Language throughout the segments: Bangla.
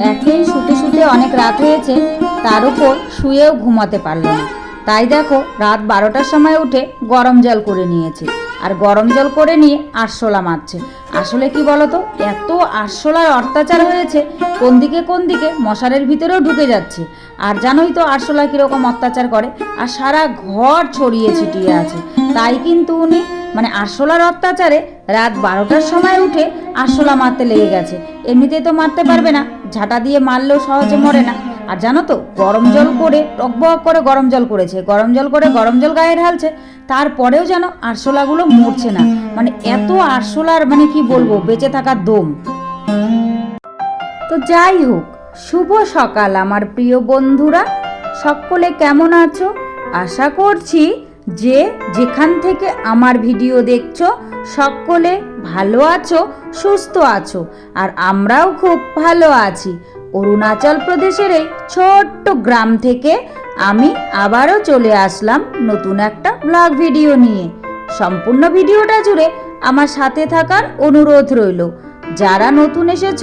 একেই শুতে শুতে অনেক রাত হয়েছে, তার উপর শুয়েও ঘুমাতে পারল না। তাই দেখো, রাত বারোটার সময় উঠে গরম জল করে নিয়েছে। আর গরম জল করে নিয়ে আরশোলা মারছে। আসলে কি বলতো? এত আরশোলার অত্যাচার হয়েছে, কোন দিকে কোন দিকে মশারের ভিতরেও ঢুকে যাচ্ছে। আর জানোই তো আরশোলা কীরকম অত্যাচার করে, আর সারা ঘর ছড়িয়ে ছিটিয়ে আছে। তাই কিন্তু উনি মানে আরশোলার অত্যাচারে রাত বারোটার সময় উঠে আরশোলা মারতে লেগে গেছে। এমনিতেই তো মারতে পারবে না, ঝাঁটা দিয়ে মারলেও সহজে মরে না। আর জানো তো, গরম জল করে টকবক করে গরম জল করেছে। গরম জল করে গরম জল গায়ে ঢালছে, তারপরেও যেন আরশোলাগুলো মরছে না। মানে এত আরশোলার মানে কি বলব, বেঁচে থাকার দম। তো যাই হোক, শুভ সকাল আমার প্রিয় বন্ধুরা। সকলে কেমন আছো? আশা করছি যে যেখান থেকে আমার ভিডিও দেখছ, সকলে ভালো আছো, সুস্থ আছো, আর আমরাও খুব ভালো আছি। অরুণাচল প্রদেশের এই ছোট্ট গ্রাম থেকে আমি আবারও চলে আসলাম নতুন একটা ব্লগ ভিডিও নিয়ে। সম্পূর্ণ ভিডিওটা জুড়ে আমার সাথে থাকার অনুরোধ রইল। যারা নতুন এসেছ,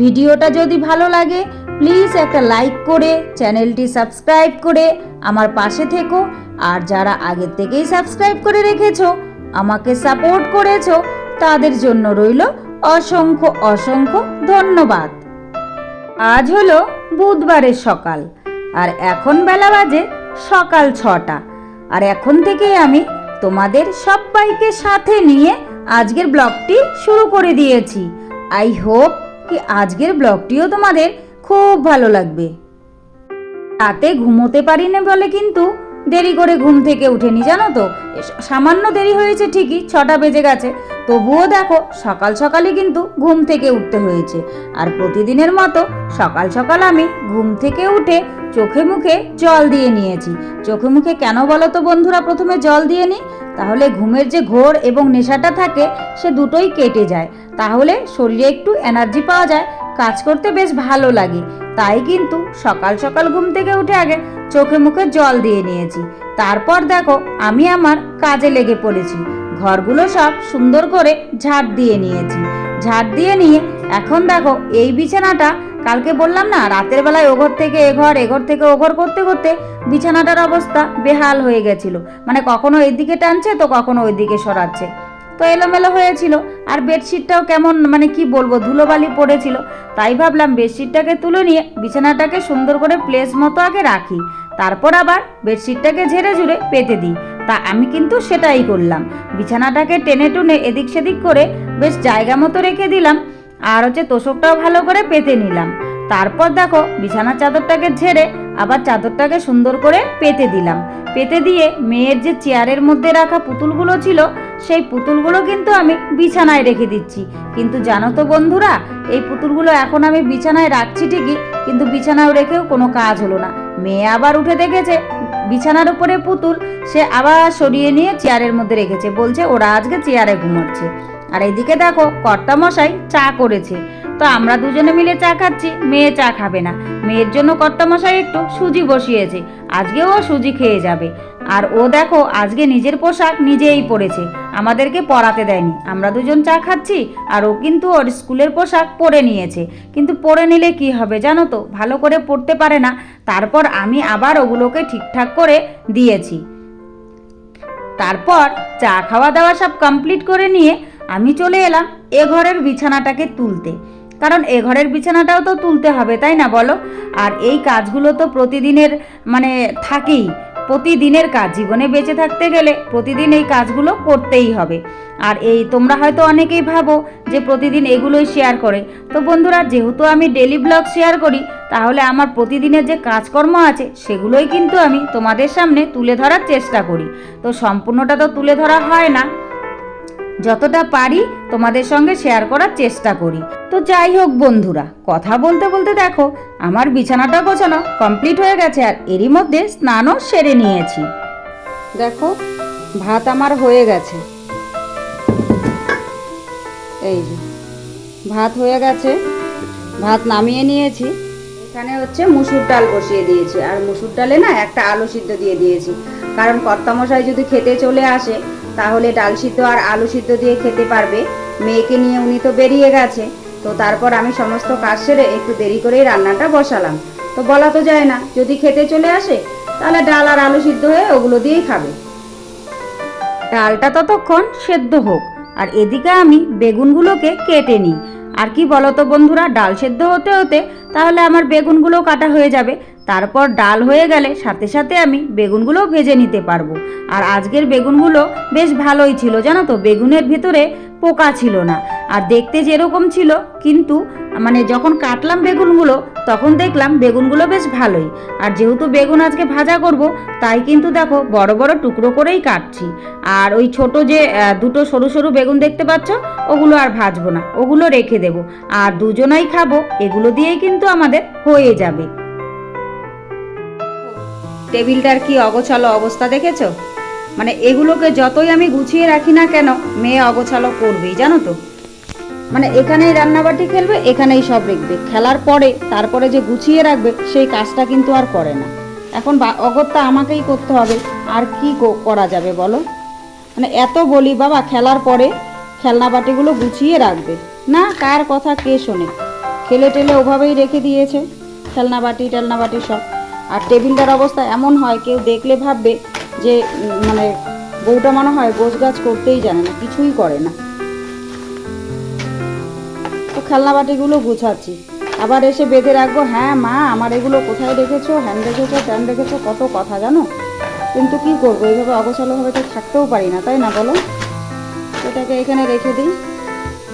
ভিডিওটা যদি ভালো লাগে প্লিজ একটা লাইক করে চ্যানেলটি সাবস্ক্রাইব করে আমার পাশে থেকো। আর যারা আগের থেকেই সাবস্ক্রাইব করে রেখেছো, আমাকে সাপোর্ট করেছ, তাদের জন্য রইল অসংখ্য অসংখ্য ধন্যবাদ। আজ হলো বুধবারের সকাল, আর এখন বেলা বাজে সকাল ছটা। আর এখন থেকেই আমি তোমাদের সবাইকে সাথে নিয়ে আজকের ব্লগটি শুরু করে দিয়েছি। আই হোপ কি আজকের ব্লগটিও তোমাদের খুব ভালো লাগবে। রাতে ঘুমোতে পারি না বলে কিন্তু দেরি করে ঘুম থেকে উঠেনি, জানো তো? সামান্য দেরি হয়েছে ঠিকই, ছটা বেজে গেছে। তবুও দেখো, সকাল সকালই কিন্তু ঘুম থেকে উঠতে হয়েছে। আর প্রতিদিনের মতো সকাল সকাল আমি ঘুম থেকে উঠে চোখে মুখে জল দিয়ে নিয়েছি। চোখে মুখে কেন বলো তো বন্ধুরা, প্রথমে জল দিয়ে নিই, তাহলে ঘুমের যে ঘোর এবং নেশাটা থাকে, সে দুটোই কেটে যায়। তাহলে শরীরে একটু এনার্জি পাওয়া যায়, কাজ করতে বেশ ভালো লাগে। তাই কিন্তু সকাল সকাল ঘুম থেকে উঠে আগে চোখে মুখে জল দিয়ে নিয়েছি। তারপর দেখো আমি আমার কাজে লেগে পড়েছি। ঘরগুলো সব সুন্দর করে ঝাড় দিয়ে নিয়েছি। ঝাড় দিয়ে নিয়ে এখন দেখো এই বিছানাটা কালকে বললাম না, রাতের বেলায় ওঘর থেকে এ ঘর এঘর থেকে ওঘর করতে করতে বিছানাটার অবস্থা বেহাল হয়ে গেছিল। মানে কখনো এদিকে টানছে, তো কখনো ওইদিকে সরাচ্ছে। তো এলোমেলো হয়েছিল। আর বেডশিটটাও কেমন মানে কি বলব, ধুলোবালি পড়েছিল। তাই ভাবলাম বেডশিটটাকে তুলে নিয়ে বিছানাটাকে সুন্দর করে প্লেস মতো আগে রাখি। তারপর আবার বেডশিটটাকে ঝেড়ে ঝুড়ে পেতে দিই। তা আমি কিন্তু সেটাই করলাম। বিছানাটাকে টেনে টুনে এদিক সেদিক করে বেশ জায়গা মতো রেখে দিলাম। আর হচ্ছে তোষকটাও ভালো করে পেতে নিলাম। তারপর দেখো বিছানার চাদরটাকে ঝেড়ে আবার চাদরটাকে সুন্দর করে পেতে দিলাম। পেতে দিয়ে মেয়ের যে চেয়ারের মধ্যে রাখা পুতুলগুলো ছিল সেই পুতুলগুলো কিন্তু আমি বিছানায় রেখে দিচ্ছি। কিন্তু জানো তো বন্ধুরা, এই পুতুলগুলো এখন আমি বিছানায় রাখছি ঠিকই, কিন্তু বিছানায় রেখেও কোনো কাজ হলো না। মেয়ে আবার উঠে দেখেছে, বিছানার উপরে পুতুল, সে আবার সরিয়ে নিয়ে চেয়ারের মধ্যে রেখেছে। বলছে, ওরা আজকে চেয়ারে ঘুমোচ্ছে। আর এদিকে দেখো, কর্তামশাই চা করেছে। তো আমরা দুজনে মিলে চা খাচ্ছি, মেয়ে চা খাবে না। মেয়ের জন্য কর্তা মশাই একটু সুজি বসিয়েছে, আজকেও ও সুজি খেয়ে যাবে। আর ও দেখো, আজকে নিজের পোশাক নিজেই পরেছে, আমাদেরকে পরাতে দেয়নি। আমরা দুজন চা খাচ্ছি, আর ও কিন্তু ওর স্কুলের পোশাক পরে নিয়েছে। কিন্তু পরে নিলে কি হবে জানো তো? ভালো করে পরতে পারে না, তারপর আমি আবার ওগুলোকে ঠিকঠাক করে দিয়েছি। তারপর চা খাওয়া দাওয়া সব কমপ্লিট করে নিয়ে আমি চলে এলাম এ ঘরের বিছানাটাকে তুলতে। কারণ এ ঘরের বিছানাটাও তো তুলতে হবে, তাই না বলো? আর এই কাজগুলো তো প্রতিদিনের মানে থাকেই, প্রতিদিনের কাজ, জীবনে বেঁচে থাকতে গেলে প্রতিদিন এই কাজগুলো করতেই হবে। আর এই তোমরা হয়তো অনেকেই ভাবো যে প্রতিদিন এগুলোই শেয়ার করে। তো বন্ধুরা, যেহেতু আমি ডেলি ব্লগ শেয়ার করি, তাহলে আমার প্রতিদিনের যে কাজকর্ম আছে, সেগুলোই কিন্তু আমি তোমাদের সামনে তুলে ধরার চেষ্টা করি। তো সম্পূর্ণটা তো তুলে ধরা হয় না। যতটা পারি তোমাদের সঙ্গে শেয়ার করার চেষ্টা করি। তো যাই হোক বন্ধুরা, কথা বলতে বলতে দেখো, আমার বিছানাটা গোছানো কমপ্লিট হয়ে গেছে আর এরই মধ্যে স্নানও সেরে নিয়েছি। দেখো, ভাত আমার হয়ে গেছে। এই ভাত হয়ে গেছে, ভাত নামিয়ে নিয়েছি। এখানে হচ্ছে মুসুর ডাল বসিয়ে দিয়েছি আর মুসুর ডালে না একটা আলু সিদ্ধ দিয়ে দিয়েছি। কারণ কর্তামশাই যদি খেতে চলে আসে, তাহলে ডাল সিদ্ধ আর আলু সিদ্ধ দিয়ে খেতে পারবে। মেয়েকে নিয়ে উনি তো বেরিয়ে গেছে। তো তারপর আমি সমস্ত কাজ সেরে একটু দেরি করেই রান্নাটা বসালাম। তো বলা তো যায় না, যদি খেতে চলে আসে, তাহলে ডাল আর আলু সিদ্ধ হয়ে ওগুলো দিয়েই খাবে। ডালটা ততক্ষণ সেদ্ধ হোক, আর এদিকে আমি বেগুনগুলোকে কেটে নিই। আর কি বলতো বন্ধুরা, ডাল সেদ্ধ হতে হতে তাহলে আমার বেগুনগুলো কাটা হয়ে যাবে। তারপর ডাল হয়ে গেলে সাথে সাথে আমি বেগুনগুলো ভেজে নিতে পারব। আর আজকের বেগুনগুলো বেশ ভালোই ছিল, জানো তো? বেগুনের ভিতরে পোকা ছিল না। আর দেখতে যেরকম ছিল, কিন্তু মানে যখন কাটলাম বেগুনগুলো, তখন দেখলাম বেগুনগুলো বেশ ভালোই। আর যেহেতু বেগুন আজকে ভাজা করব, তাই কিন্তু দেখো, বড় বড় টুকরো করেই কাটছি। আর ওই ছোট যে দুটো সরু সরু বেগুন দেখতে পাচ্ছ, ওগুলো আর ভাজবো না। ওগুলো রেখে দেবো। আর দুজনাই খাব, এগুলো দিয়েই কিন্তু আমাদের হয়ে যাবে। টেবিলটার কি অগোছালো অবস্থা দেখেছ? মানে এগুলোকে যতই আমি গুছিয়ে রাখি না কেন, মেয়ে অগোছালো করবেই, জানো তো? মানে এখানেই রান্নাবাটি খেলবে, এখানেই সব রাখবে। খেলার পরে, তারপরে যে গুছিয়ে রাখবে, সেই কাজটা কিন্তু আর করে না। এখন অগত্যা আমাকেই করতে হবে, আর কো- করা যাবে বলো? মানে এত বলি, বাবা, খেলার পরে খেলনা বাটিগুলো গুছিয়ে রাখবে। না, কার কথা কে শোনে? খেলে টেলে ওভাবেই রেখে দিয়েছে। খেলনা বাটি টেলনা বাটি সব। আর টেবিলটার অবস্থা এমন হয়, কেউ দেখলে ভাববে যে মানে বউটা মনে হয় গোছ গাছ করতেই জানে না, কিছুই করে না। তো খেলনা বাটিগুলো গুছাচ্ছি। আবার এসে বেঁধে রাখব হ্যাঁ মা, আমার এগুলো কোথায় রেখেছো? হ্যান রেখেছো ট্যান রেখেছো? কত কথা জানো? কিন্তু কি করব, এইভাবে অগোছালোভাবে তো থাকতেও পারি না, তাই না বলো? এটাকে এখানে রেখে দিই।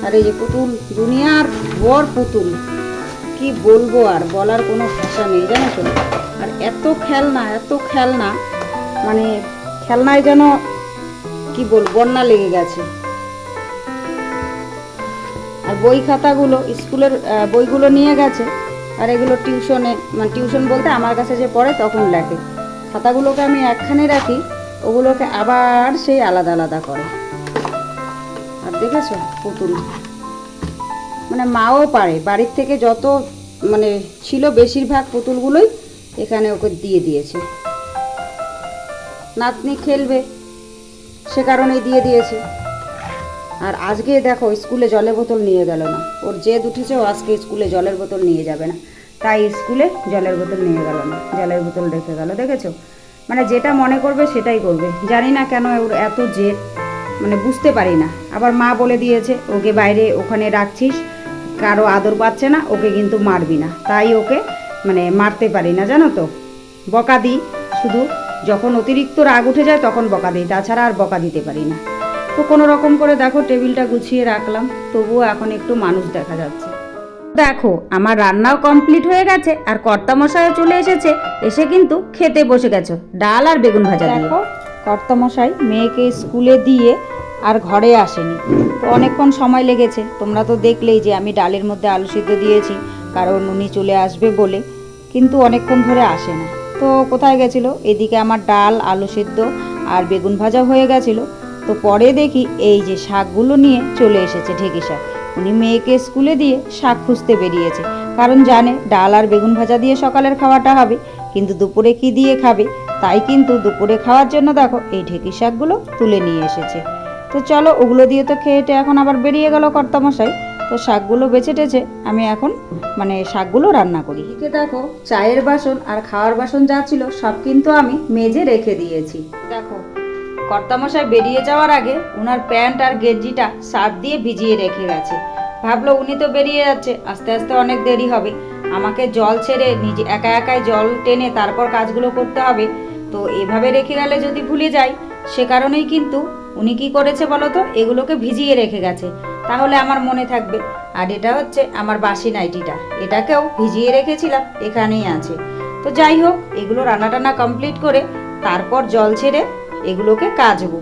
আর এই যে পুতুল, দুনিয়ার বর পুতুল, কি বলব আর বলার কোনো ভাষা নেই, জানো তো? আর এত খেলনা এত খেলনা মানে খেলনায় যেন, কি বল বন্যা লেগে গেছে। আর বই খাতাগুলো, স্কুলের বইগুলো নিয়ে গেছে, আর এগুলো টিউশনে মানে টিউশন বলতে আমার কাছে যে পড়ে তখন লেখে। খাতাগুলোকে আমি একখানে রাখি, ওগুলোকে আবার সেই আলাদা আলাদা করে। আর দেখেছ, পুতুল? মানে মাও পারে, বাড়ির থেকে যত মানে ছিল বেশিরভাগ পুতুলগুলোই এখানে ওকে দিয়ে দিয়েছে। নাতনি খেলবে, সে কারণেই দিয়ে দিয়েছে। আর আজকে দেখো, স্কুলে জলের বোতল নিয়ে গেল না। ওর জেদ উঠেছে, ও আজকে স্কুলে জলের বোতল নিয়ে যাবে না। তাই স্কুলে জলের বোতল নিয়ে গেল না। জলের বোতল রেখে গেল, দেখেছ? মানে যেটা মনে করবে, সেটাই করবে। জানি না কেন ওর এত জেদ মানে বুঝতে পারি না। আবার মা বলে দিয়েছে, ওকে বাইরে ওখানে রাখছিস, কারও আদর পাচ্ছে না, ওকে কিন্তু মারবি না। তাই ওকে মানে মারতে পারি না, জানো তো? বকা দিই, শুধু যখন অতিরিক্ত রাগ উঠে যায় তখন বকা দিই, তাছাড়া আর বকা দিতে পারি না। তো কোনো রকম করে দেখো, টেবিলটা গুছিয়ে রাখলাম, তবুও এখন একটু মানুষ দেখা যাচ্ছে। দেখো, আমার রান্নাও কমপ্লিট হয়ে গেছে, আর কর্তামশাইও চলে এসেছে, এসে কিন্তু খেতে বসে গেছো, ডাল আর বেগুন ভাজা দেখো, কর্তামশাই মেয়েকে স্কুলে দিয়ে আর ঘরে আসেনি। তো অনেকক্ষণ সময় লেগেছে, তোমরা তো দেখলেই যে আমি ডালের মধ্যে আলু সিদ্ধ দিয়েছি কারণ উনি চলে আসবে বলে, কিন্তু অনেকক্ষণ ধরে আসে না। তো কোথায় গেছিল? এদিকে আমার ডাল, আলু সেদ্ধ আর বেগুন ভাজা হয়ে গেছিল। তো পরে দেখি এই যে শাকগুলো নিয়ে চলে এসেছে ঢেকি শাক। উনি মেয়েকে স্কুলে দিয়ে শাক খুঁজতে বেরিয়েছে। কারণ জানে ডাল আর বেগুন ভাজা দিয়ে সকালের খাওয়াটা হবে, কিন্তু দুপুরে কি দিয়ে খাবে? তাই কিন্তু দুপুরে খাওয়ার জন্য দেখো এই ঢেকি শাকগুলো তুলে নিয়ে এসেছে। তো চলো ওগুলো দিয়ে তো খেয়েটে এখন আবার বেরিয়ে গেল কর্তামশাই। তো শাকগুলো বেছে টেছে, আমি এখন মানে শাকগুলো রান্না করি। এদিকে দেখো, চায়ের বাসন আর খাওয়ার বাসন যা ছিল, সব কিন্তু আমি মেজে রেখে দিয়েছি। দেখো, কর্তামশাই বেরিয়ে যাওয়ার আগে ওনার প্যান্ট আর গেঞ্জিটা সার্ফ দিয়ে ভিজিয়ে রেখে গেছে। ভাবলো উনি তো বেরিয়ে যাচ্ছে, আস্তে আস্তে অনেক দেরি হবে। আমাকে জল ছেড়ে নিজে একা একাই জল টেনে তারপর কাজগুলো করতে হবে। তো এভাবে রেখে গেলে যদি ভুলে যাই, সে কারণেই কিন্তু উনি কি করেছে বলো তো? এগুলোকে ভিজিয়ে রেখে গেছে। তাহলে আমার মনে থাকবে। আর এটা হচ্ছে আমার বাসি নাইটিটা। এটাকেও ভিজিয়ে রেখেছিলাম। এখানেই আছে। তো যাই হোক, এগুলো রান্না টান্না কমপ্লিট করে তারপর জল ছেড়ে এগুলোকে কাচবো।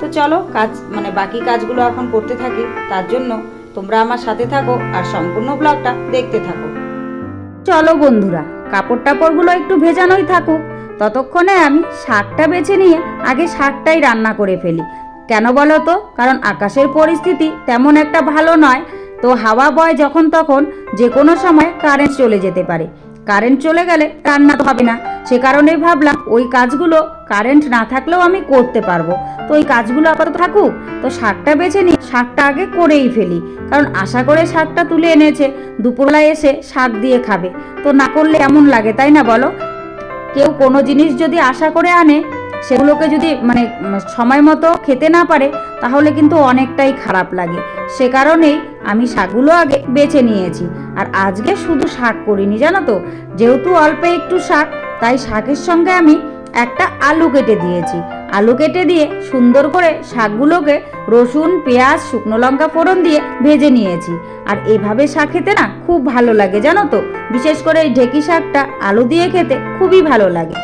তো চলো, কাজ মানে বাকি কাজগুলো এখন করতে থাকি। তার জন্য তোমরা আমার সাথে থাকো আর সম্পূর্ণ ব্লগটা দেখতে থাকো। চলো বন্ধুরা, কাপড় টাপড়গুলো একটু ভেজানোই থাকুক। ততক্ষণে আমি শাকটা বেছে নিয়ে আগে শাকটাই রান্না করে ফেলি। কেন বলো তো? কারণ আকাশের পরিস্থিতি তেমন একটা ভালো নয়। তো হাওয়া বয় যখন তখন যে কোনো সময় কারেন্ট চলে যেতে পারে। কারেন্ট চলে গেলে রান্না তো হবে না। সে কারণেই ভাবলাম ওই কাজগুলো কারেন্ট না থাকলেও আমি করতে পারব। তো ওই কাজগুলো আপাতত থাকুক। তো শাকটা বেছে নিই শাকটা আগে করেই ফেলি। কারণ আশা করে শাকটা তুলে এনেছে দুপুরবেলায় এসে শাক দিয়ে খাবে। তো না করলে এমন লাগে তাই না বলো? কেউ কোনো জিনিস যদি আশা করে আনে সেগুলোকে যদি মানে সময় মতো খেতে না পারে, তাহলে কিন্তু অনেকটাই খারাপ লাগে। সে কারণেই আমি শাকগুলো আগে বেছে নিয়েছি। আর আজকে শুধু শাক করিনি, জানো তো? যেহেতু অল্প একটু শাক, তাই শাকের সঙ্গে আমি একটা আলু কেটে দিয়েছি। আলু কেটে দিয়ে সুন্দর করে শাকগুলোকে রসুন, পেঁয়াজ, শুকনো লঙ্কা ফোড়ন দিয়ে ভেজে নিয়েছি। আর এভাবে শাক খেতে না খুব ভালো লাগে, জানো তো? বিশেষ করে এই ঢেকি শাকটা আলু দিয়ে খেতে খুবই ভালো লাগে।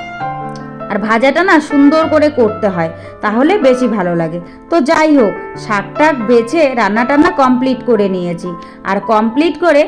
আর ভাজাটা না সুন্দর করে করতে হয়, তাহলে বেশি ভালো লাগে। তো যাই হোক শাক টাক বেছে রান্নাটা না কমপ্লিট করে নিয়েছি। আর কমপ্লিট করে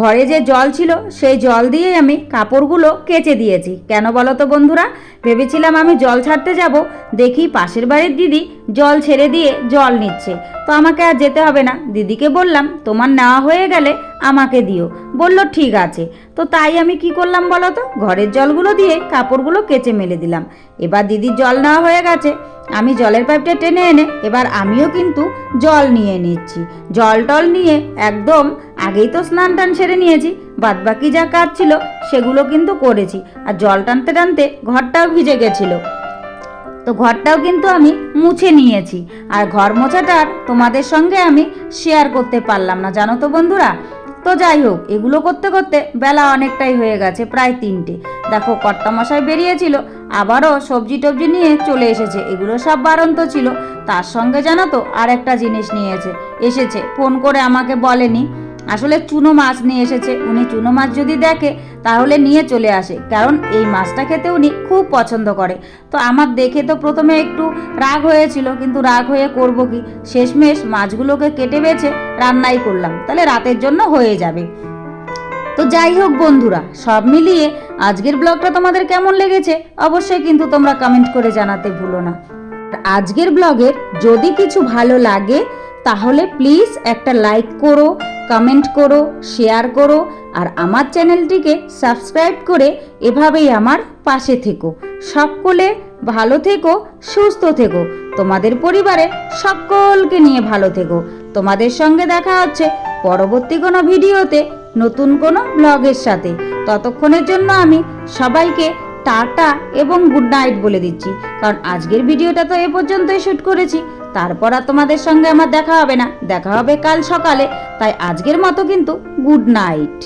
ঘরে যে জল ছিল, সেই জল দিয়ে আমি কাপড়গুলো কেচে দিয়েছি। কেন বলো তো বন্ধুরা? ভেবেছিলাম আমি জল ছাড়তে যাব। দেখি পাশের বাড়ির দিদি জল ছেড়ে দিয়ে জল নিচ্ছে। তো আমাকে আর যেতে হবে না। দিদিকে বললাম, তোমার নেওয়া হয়ে গেলে আমাকে দিও। বলল, ঠিক আছে। তো তাই আমি কি করলাম বলো তো? ঘরের জলগুলো দিয়ে কাপড়গুলো কেচে মেলে দিলাম। এবার দিদির জল নেওয়া হয়ে গেছে। আমি জলের পাইপটা টেনে এনে এবার আমিও কিন্তু জল নিয়ে নিচ্ছি। জল টল নিয়ে একদম আগেই তো স্নান টান সেরে নিয়েছি। বাদ বাকি যা কাজ ছিল সেগুলো কিন্তু করেছি আর জল টানতে টানতে ঘরটাও ভিজে গেছিল। তো ঘরটাও কিন্তু আমি মুছে নিয়েছি আর ঘর মোছাটা তোমাদের সঙ্গে আমি শেয়ার করতে পারলাম না, জানো তো বন্ধুরা? তো যাই হোক, এগুলো করতে করতে বেলা অনেকটাই হয়ে গেছে, প্রায় তিনটে। দেখো, কর্তামশাই বেরিয়েছিল, আবারও সবজি টবজি নিয়ে চলে এসেছে, এগুলো সব বারন্ত ছিল। তার সঙ্গে জানো তো আর একটা জিনিস নিয়েছে, এসেছে, ফোন করে আমাকে বলেনি। আসলে চুনো মাছ নিয়ে এসেছে। উনি চুনো মাছ যদি দেখে, তাহলে নিয়ে চলে আসে। কারণ এই মাছটা খেতে উনি খুব পছন্দ করে। তো আমার দেখে তো প্রথমে একটু রাগ হয়েছিল, কিন্তু রাগ হয়ে করব কি? শেষমেশ মাছগুলোকে কেটে বেছে রান্নাই করলাম। তাহলে রাতের জন্য হয়ে যাবে। তো যাই হোক বন্ধুরা, সব মিলিয়ে আজকের ব্লগটা তোমাদের কেমন লেগেছে, অবশ্যই কিন্তু তোমরা কমেন্ট করে জানাতে ভুলো না। আজকের ব্লগের যদি কিছু ভালো লাগে তাহলে প্লিজ একটা লাইক করো কমেন্ট করো শেয়ার করো, আর আমার চ্যানেলটিকে সাবস্ক্রাইব করে এভাবেই আমার পাশে থেকো। সকলে ভালো থেকো, সুস্থ থেকো। তোমাদের পরিবারে সকলকে নিয়ে ভালো থেকো। তোমাদের সঙ্গে দেখা হচ্ছে পরবর্তী কোনো ভিডিওতে, নতুন কোনো ব্লগের সাথে। ততক্ষণের জন্য আমি সবাইকে টাটা এবং গুড নাইট বলে দিচ্ছি। কারণ আজকের ভিডিওটা তো এ পর্যন্তই শ্যুট করেছি। তারপর আর তোমাদের সঙ্গে আমার দেখা হবে না। দেখা হবে কাল সকালে। তাই আজকের মতো কিন্তু গুড নাইট